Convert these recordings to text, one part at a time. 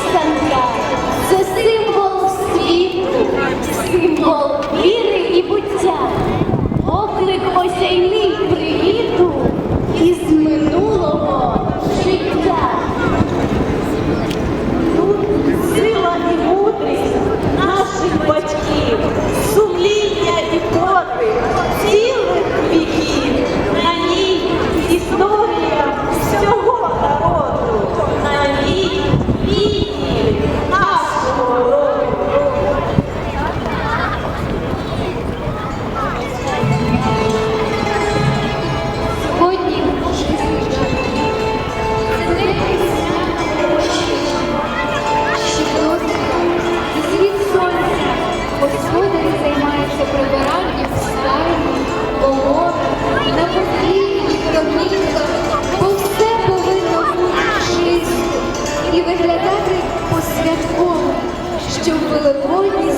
писанка це символ світу, символ віри і буття, оклик осяйний привіту із по-святковому, щоб великодні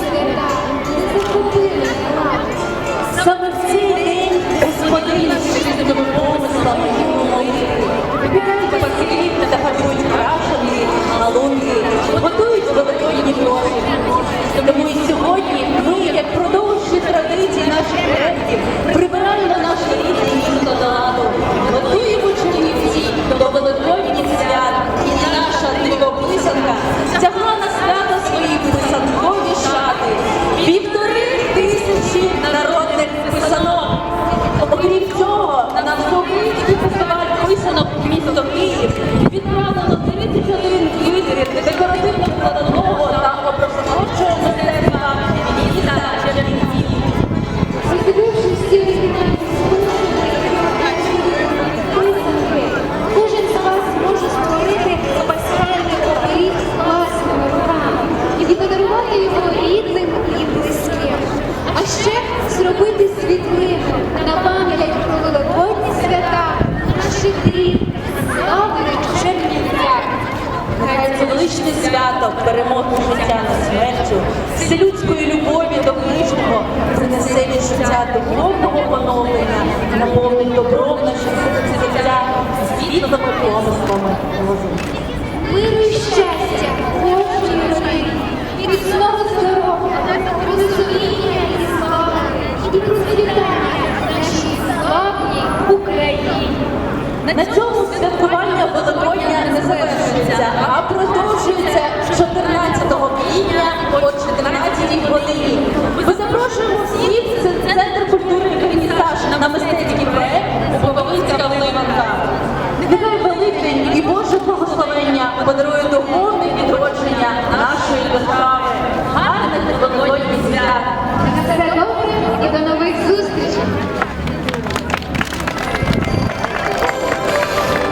Київ відправлено 31 лідерів декоративно-складового та образотворчого мистецтва міста Чернівців. Роздивившись всі оригінальні писанки, кожен з вас може створити пасхальний оберіг власними руками і подарувати його рідним і близьким. А ще зробити світлину на пам'ять про великодні свята наших величне свято перемоги життя на смертю, вселюдської любові до ближнього принесе від життя духовного поновлення, наповнить добром наше життя світлими помислами голови. Миру і щастя, кожній родині, від слова здоров'я, розуміння і слави, і процвітання нашій славній Україні. На цьому святкування Великодня не завершується, а про відбудеться 14 квітня о 14 годині. Ми запрошуємо всіх, це центр культури Кавіністаж на мистецькій.